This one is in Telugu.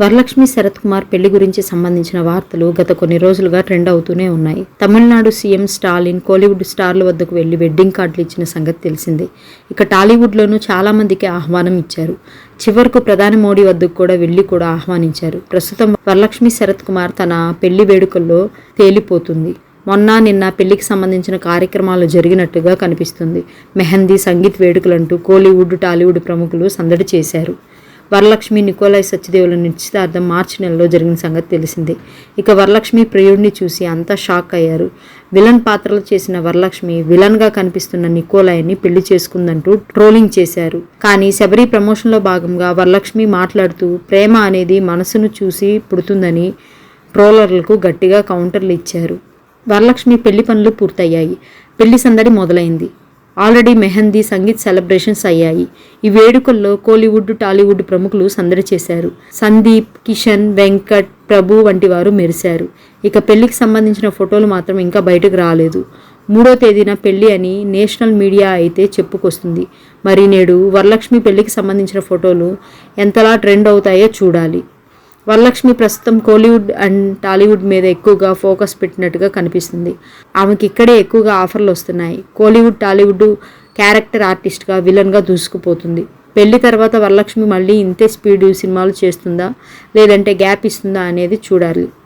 వరలక్ష్మి శరత్ కుమార్ పెళ్ళి గురించి సంబంధించిన వార్తలు గత కొన్ని రోజులుగా ట్రెండ్ అవుతూనే ఉన్నాయి. తమిళనాడు సీఎం స్టాలిన్ కోలీవుడ్ స్టార్ల వద్దకు వెళ్ళి వెడ్డింగ్ కార్డులు ఇచ్చిన సంగతి తెలిసిందే. ఇక టాలీవుడ్లోనూ చాలా మందికి ఆహ్వానం ఇచ్చారు. చివరకు ప్రధాని మోడీ వద్దకు కూడా వెళ్ళి కూడా ఆహ్వానించారు. ప్రస్తుతం వరలక్ష్మి శరత్ కుమార్ తన పెళ్ళి వేడుకల్లో తేలిపోతుంది. మొన్న నిన్న పెళ్ళికి సంబంధించిన కార్యక్రమాలు జరిగినట్టుగా కనిపిస్తుంది. మెహందీ సంగీత్ వేడుకలంటూ కోలీవుడ్ టాలీవుడ్ ప్రముఖులు సందడి చేశారు. వరలక్ష్మి నికోలాయ్ సత్యదేవుల నిశ్చితార్థం మార్చి నెలలో జరిగిన సంగతి తెలిసిందే. ఇక వరలక్ష్మి ప్రియుడిని చూసి అంతా షాక్ అయ్యారు. విలన్ పాత్రలు చేసిన వరలక్ష్మి విలన్గా కనిపిస్తున్న నికోలాయ్ని పెళ్ళి చేసుకుందంటూ ట్రోలింగ్ చేశారు. కానీ శబరి ప్రమోషన్లో భాగంగా వరలక్ష్మి మాట్లాడుతూ ప్రేమ అనేది మనసును చూసి పుడుతుందని ట్రోలర్లకు గట్టిగా కౌంటర్లు ఇచ్చారు. వరలక్ష్మి పెళ్ళి పనులు పూర్తయ్యాయి. పెళ్ళి సందడి మొదలైంది. ఆల్రెడీ మెహందీ సంగీత్ సెలబ్రేషన్స్ అయ్యాయి. ఈ వేడుకల్లో కోలీవుడ్ టాలీవుడ్ ప్రముఖులు సందడి చేశారు. సందీప్ కిషన్ వెంకట్ ప్రభు వంటి వారు మెరిశారు. ఇక పెళ్ళికి సంబంధించిన ఫోటోలు మాత్రం ఇంకా బయటకు రాలేదు. మూడో తేదీన పెళ్ళి అని నేషనల్ మీడియా అయితే చెప్పుకొస్తుంది. మరి నేడు వరలక్ష్మి పెళ్ళికి సంబంధించిన ఫోటోలు ఎంతలా ట్రెండ్ అవుతాయో చూడాలి. వరలక్ష్మి ప్రస్తుతం కోలీవుడ్ అండ్ టాలీవుడ్ మీద ఎక్కువగా ఫోకస్ పెట్టినట్టుగా కనిపిస్తుంది. ఆమెకి ఇక్కడే ఎక్కువగా ఆఫర్లు వస్తున్నాయి. కోలీవుడ్ టాలీవుడ్ క్యారెక్టర్ ఆర్టిస్ట్గా విలన్గా దూసుకుపోతుంది. పెళ్ళి తర్వాత వరలక్ష్మి మళ్ళీ ఇంతే స్పీడ్ సినిమాలు చేస్తుందా? లేదంటే గ్యాప్ ఇస్తుందా అనేది చూడాలి.